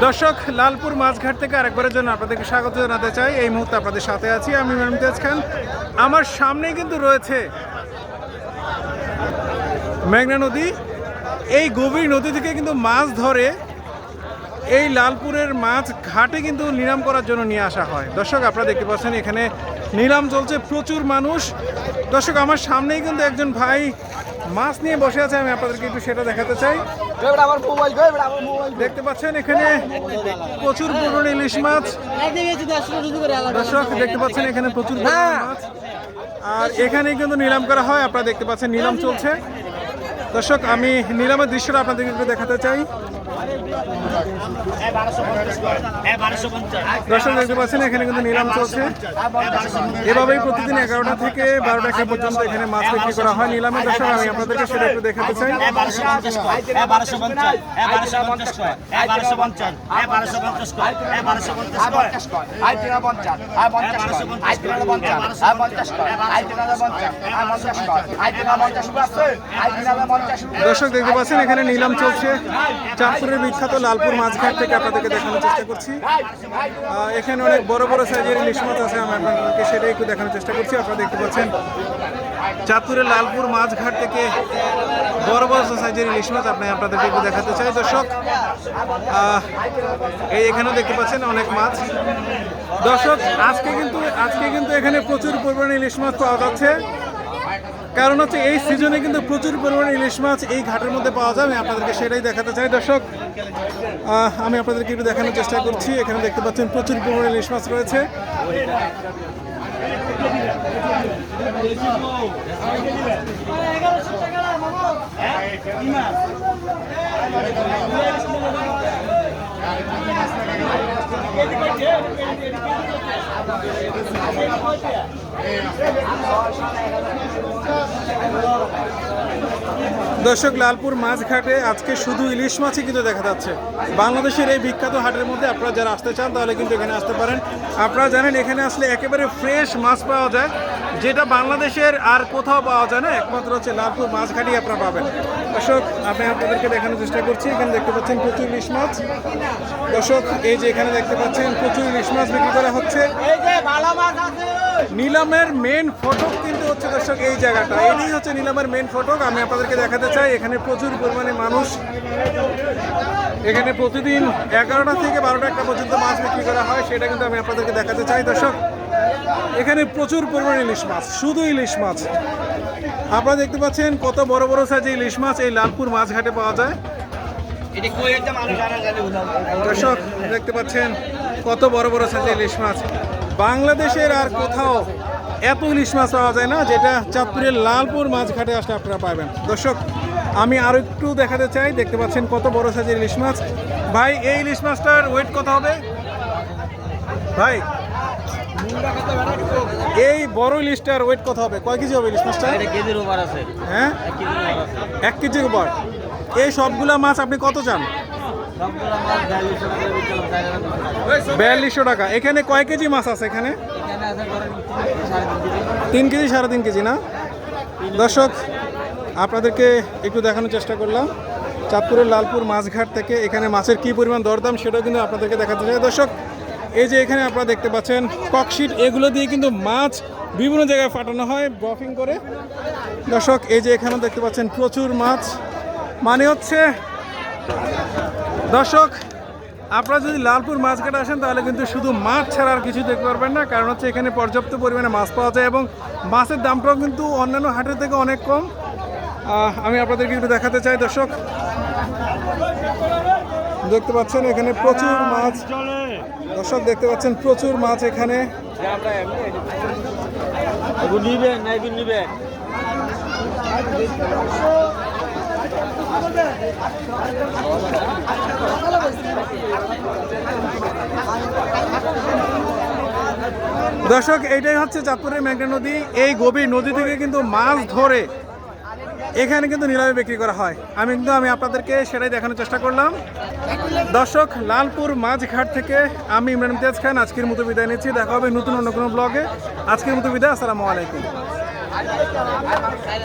দর্শক, লালপুর মাঝঘাট থেকে আরেকবারের জন্য আপনাদেরকে স্বাগত জানাতে চাই। এই মুহূর্তে আপনাদের সাথে আছি আমি মেমতেজ খান। আমার সামনেই কিন্তু রয়েছে মেঘনা নদী। এই গভীর নদী থেকে কিন্তু মাছ ধরে এই লালপুরের মাছ ঘাটে কিন্তু নিলাম করার জন্য নিয়ে আসা হয়। দর্শক, আপনারা দেখতে পাচ্ছেন এখানে নিলাম চলছে, প্রচুর মানুষ। দর্শক, আমার সামনেই কিন্তু একজন ভাই মাছ নিয়ে বসে আছে, আমি আপনাদেরকে একটু সেটা দেখাতে চাই। দেখতে পাচ্ছেন এখানে প্রচুর পুরনো ইলিশ মাছ। দর্শক, দেখতে পাচ্ছেন এখানে প্রচুর মাছ। আর এখানে কিন্তু নিলাম করা হয়, আপনারা দেখতে পাচ্ছেন নিলাম চলছে। দর্শক, আমি নিলামের দৃশ্যটা আপনাদেরকে একটু দেখাতে চাই। দর্শক দেখতে পাচ্ছেন, এখানে কিন্তু নিলাম চলছে। এভাবেই প্রতিদিন এগারোটা থেকে বারোটা পর্যন্ত এখানে মাছ বিক্রি করা হয় নিলামে। দর্শক, আমি আপনাদেরকে সেটা একটু দেখাতে চাই। দর্শক, দেখতে পাচ্ছেন, এখানে নিলাম চলছে। চাঁদপুরের বিখ্যাত লালপুর মাছঘাট থেকে আপনাদেরকে দেখানোর চেষ্টা করছি। এখানে অনেক বড় বড় সাইজের ইলিশ মাছ আছে, আমি আপনাদেরকে সেটাই একটু দেখানোর চেষ্টা করছি। আপনারা দেখতে পাচ্ছেন চাঁদপুরের লালপুর মাছঘাট থেকে বড় বড় সাইজের ইলিশ মাছ আপনি আপনাদেরকে একটু দেখাতে চাই। দর্শক এই এখানেও দেখতে পাচ্ছেন অনেক মাছ। দর্শক, আজকে কিন্তু আজকে কিন্তু এখানে প্রচুর পরিমাণে ইলিশ মাছ পাওয়া যাচ্ছে। কারণ হচ্ছে এই সিজনে কিন্তু প্রচুর পরিমাণে ইলিশ মাছ এই ঘাটের মধ্যে পাওয়া যায়। আমি আপনাদেরকে সেটাই দেখাতে চাই। দর্শক আমি আপনাদেরকে একটু দেখানোর চেষ্টা করছি। এখানে দেখতে পাচ্ছেন প্রচুর পরিমাণে ইলিশ মাছ রয়েছে। দর্শক, লালপুর মাছ ঘাটে আজকে শুধু ইলিশ মাছই কিন্তু দেখা যাচ্ছে। বাংলাদেশের এই বিখ্যাত হাটের মধ্যে আপনারা যারা আসতে চান, তাহলে কিন্তু এখানে আসতে পারেন। আপনারা জানেন, এখানে আসলে একেবারে ফ্রেশ মাছ পাওয়া যায়, যেটা বাংলাদেশের আর কোথাও পাওয়া যায় না, একমাত্র হচ্ছে লালপুর মাছ ঘাটই আপনারা পাবেন। দর্শক, আমি আপনাদেরকে দেখানোর চেষ্টা করছি। এখানে দেখতে পাচ্ছেন প্রচুর ইলিশ মাছ। দর্শক, এই যে এখানে দেখতে পাচ্ছেন প্রচুর ইলিশ মাছ বিক্রি করা হচ্ছে। নিলামের মেন ফটক কিন্তু হচ্ছে দর্শক এই জায়গাটা। এটাই হচ্ছে নিলামের মেন ফটক। আমি আপনাদেরকে দেখাতে চাই, এখানে প্রচুর পরিমাণে মানুষ এখানে প্রতিদিন এগারোটা থেকে বারোটা একটা পর্যন্ত মাছ বিক্রি করা হয় সেটা কিন্তু আমি আপনাদেরকে দেখাতে চাই। দর্শক এখানে প্রচুর পরিমাণে ইলিশ মাছ শুধু ইলিশ মাছ। আপনারা দেখতে পাচ্ছেন কত বড় বড় সাইজে ইলিশ মাছ এই লালপুর মাছ ঘাটে পাওয়া যায়। দর্শক দেখতে পাচ্ছেন কত বড় বড় সাইজের ইলিশ মাছ। বাংলাদেশের আর কোথাও এত ইলিশ মাছ পাওয়া যায় না যেটা চাঁদপুরের লালপুর মাছ ঘাটে আসলে আপনারা পাবেন। দর্শক আমি আরও একটু দেখাতে চাই দেখতে পাচ্ছেন কত বড় সাইজের ইলিশ মাছ। ভাই এই ইলিশ মাছটার ওয়েট কত হবে? ভাই এই বড় ইলিশটার ওয়েট কত হবে? কয় কেজি হবে ইলিশ মাছটা? কেজির ওভার আছে। হ্যাঁ? এক কেজির উপর এই সবগুলা মাছ আপনি কত চান? বিয়াল্লিশশো টাকা। এখানে কয় কেজি মাছ আছে এখানে? তিন কেজি সাড়ে তিন কেজি। না? দর্শক আপনাদেরকে একটু দেখানোর চেষ্টা করলাম। চাঁদপুরের লালপুর মাছঘাট থেকে এখানে মাছের কী পরিমাণ দরদাম সেটাও কিন্তু আপনাদেরকে দেখাতে চাই। দর্শক, এই যে এখানে আপনারা দেখতে পাচ্ছেন, ককশিট, এগুলো দিয়ে কিন্তু মাছ বিভিন্ন জায়গায় ফাটানো হয়, বফিং করে। দর্শক, এই যে এখানেও দেখতে পাচ্ছেন, প্রচুর মাছ। মানে হচ্ছে, দর্শক, আপনারা যদি লালপুর মাছ কাটা আসেন, তাহলে কিন্তু শুধু মাছ ছাড়া আর কিছু দেখতে পারবেন না, কারণ হচ্ছে এখানে পর্যাপ্ত পরিমাণে মাছ পাওয়া যায় এবং মাছের দামটাও কিন্তু অন্যান্য হাটের থেকে অনেক কম। আমি আপনাদের কিন্তু দেখাতে চাই, দর্শক। দেখতে পাচ্ছেন এখানে প্রচুর মাছ। দর্শক, দেখতে পাচ্ছেন প্রচুর মাছ এখানে। দর্শক, এইটাই হচ্ছে চাঁদপুরের মেঘনা নদী। এই গভীর নদী থেকে কিন্তু মাছ ধরে এখানে কিন্তু নিলামে বিক্রি করা হয়। আমি কিন্তু, আমি আপনাদেরকে সেটাই দেখানোর চেষ্টা করলাম। দর্শক, লালপুর মাঝঘাট থেকে আমি ইমরান তেজ খান, আজকের মতো বিদায় নিচ্ছি। দেখা হবে নতুন অন্য কোনো ব্লগে। আজকের মতো বিদায়, আসসালামু আলাইকুম।